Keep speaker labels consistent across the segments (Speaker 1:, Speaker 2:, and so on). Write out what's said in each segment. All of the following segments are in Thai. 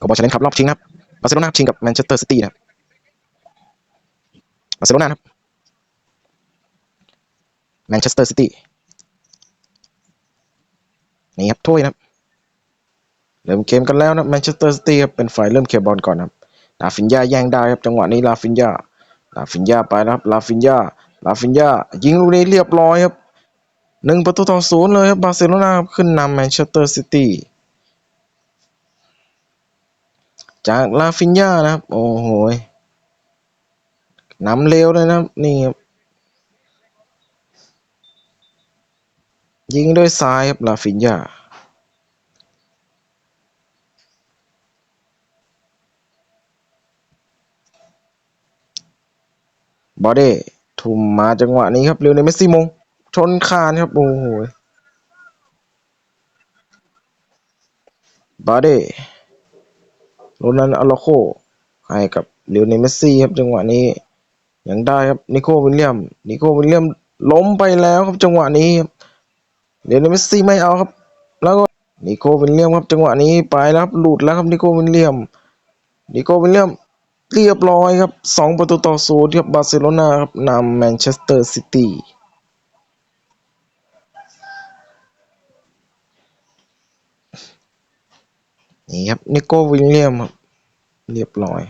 Speaker 1: ก็บอลชนะขับรอบชิงครับบาร์เซโลนาชิงกับแมนเชสเตอร์ซิตี้นะครับบาร์เซโลนาครับแมนเชสเตอร์ซิตี้นี่ครับถ้วยนะครับเริ่มเกมกันแล้วนะแมนเชสเตอร์ซิตี้ครับเป็นฝ่ายเริ่มเคลียร์บอลก่อนนะครับลาฟินยาแย่งได้ครับจังหวะนี้ลาฟินยาลาฟินยาไปแล้วครับลาฟินยาลาฟินยายิงลูกนี้เรียบร้อยครับหนึ่งประตูต่อศูนย์เลยครับบาร์เซโลนาขึ้นนำแมนเชสเตอร์ซิตี้ จากลาฟินยานะครับ โอ้โหยนำเร็วเลยนะครับ นี่ครับ ยิงด้วยซ้ายครับลาฟินยาบอเดทุ่มมาจังหวะนี้ครับเร็วในเมสซี่มง ชนคานครับ โอ้โหบอเด โรนัลอาโลโคให้กับเลโอเนเมสซี่ครับจังหวะนี้ ยังได้ครับนิโควิลเลียมนิโควิลเลียมล้มไปแล้วครับจังหวะนี้เลโอเนเมสซี่ไม่เอาครับ แล้วก็นิโควิลเลียมครับจังหวะนี้ไปแล้วครับหลุดแล้วครับนิโควิลเลียมนิโควิลเลียมเรียบร้อยครับสองประตูต่อศูนย์ครับบาร์เซโลนาครับนำแมนเชสเตอร์ซิตี้ นี่ครับนิโควิลเลียมครับเรียบร้อย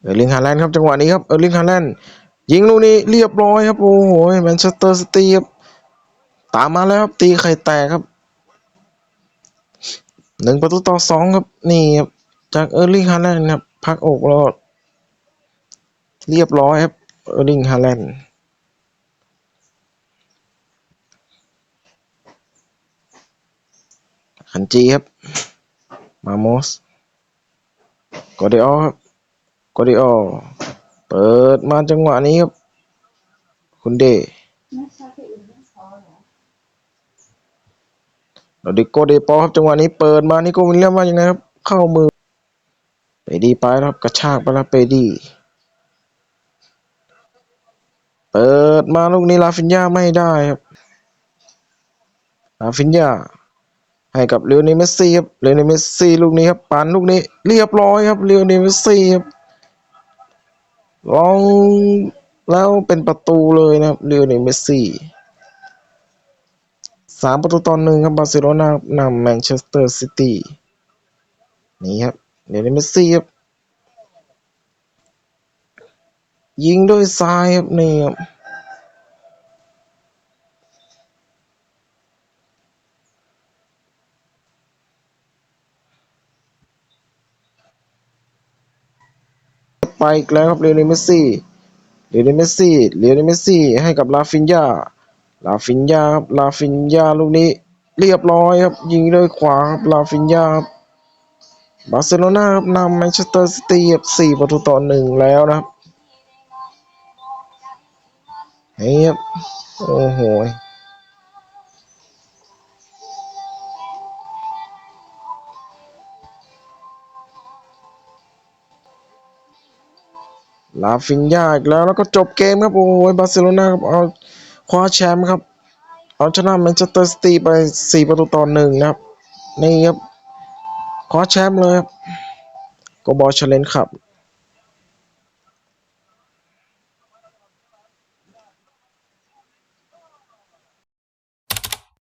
Speaker 1: เออร์ลิงฮาแลนด์ครับจังหวะนี้ครับเออร์ลิงฮาแลนด์ยิงลูกนี้เรียบร้อยครับโอ้โหแมนเชสเตอร์ซิตี้ครับตามมาแล้วครับตีไข่แตกครับหนึ่งประตูต่อสองครับนี่ครับจากเออร์ลิงฮาแลนด์ครับพักอกแล้ว เรียบร้อยครับเออร์ลิงฮาแลนด์ขันจีครับ มาโมสกอเดอครับกอดิโอเปิดมาจังหวะนี้ครับ คุณเดเราดิโกเดปอครับจังหวะนี้เปิดมานี่โกวิลเลียมว่ายังไงครับ เข้ามือ ไปดีไปครับ กระชากไปแล้วไปดี เปิดมาลูกนี้ลาฟินยาไม่ได้ครับลาฟินยาให้กับเลโอเนลเมสซี่ครับเลโอเนลเมสซี่ลูกนี้ครับปันลูกนี้เรียบร้อยครับเลโอเนลเมสซี่ครับลองแล้วเป็นประตูเลยนะครับเรียวเนลเมสซี่สามประตูต่อหนึ่งครับบาร์เซโลนานำแมนเชสเตอร์ซิตี้นี่ครับเรียวเนลเมสซี่ครับ ยิงด้วยซ้ายครับนี่ครับไปอีกแล้วครับเรียวเนเมสซี่เรียวเนเมสซี่เรียวเนเมสซี่ให้กับลาฟินยาลาฟินยาครับลาฟินยาลูกนี้เรียบร้อยครับ ยิงด้วยขวาครับลาฟินยาครับบาร์เซโลนาครับนำแมนเชสเตอร์ซิตี้สี่ประตูต่อหนึ่งแล้วนะครับ นี่ครับโอ้โหลาฟินยาอีกแล้วแล้วก็จบเกมครับ โอ้โหบาร์เซโลนาครับเอาคว้าแชมป์ครับ เอาชนะแมนเชสเตอร์ซิตี้ไปสี่ประตูต่อหนึ่งนะครับ นี่ครับคว้าแชมป์เลยครับก็บอลเชลเลนครับ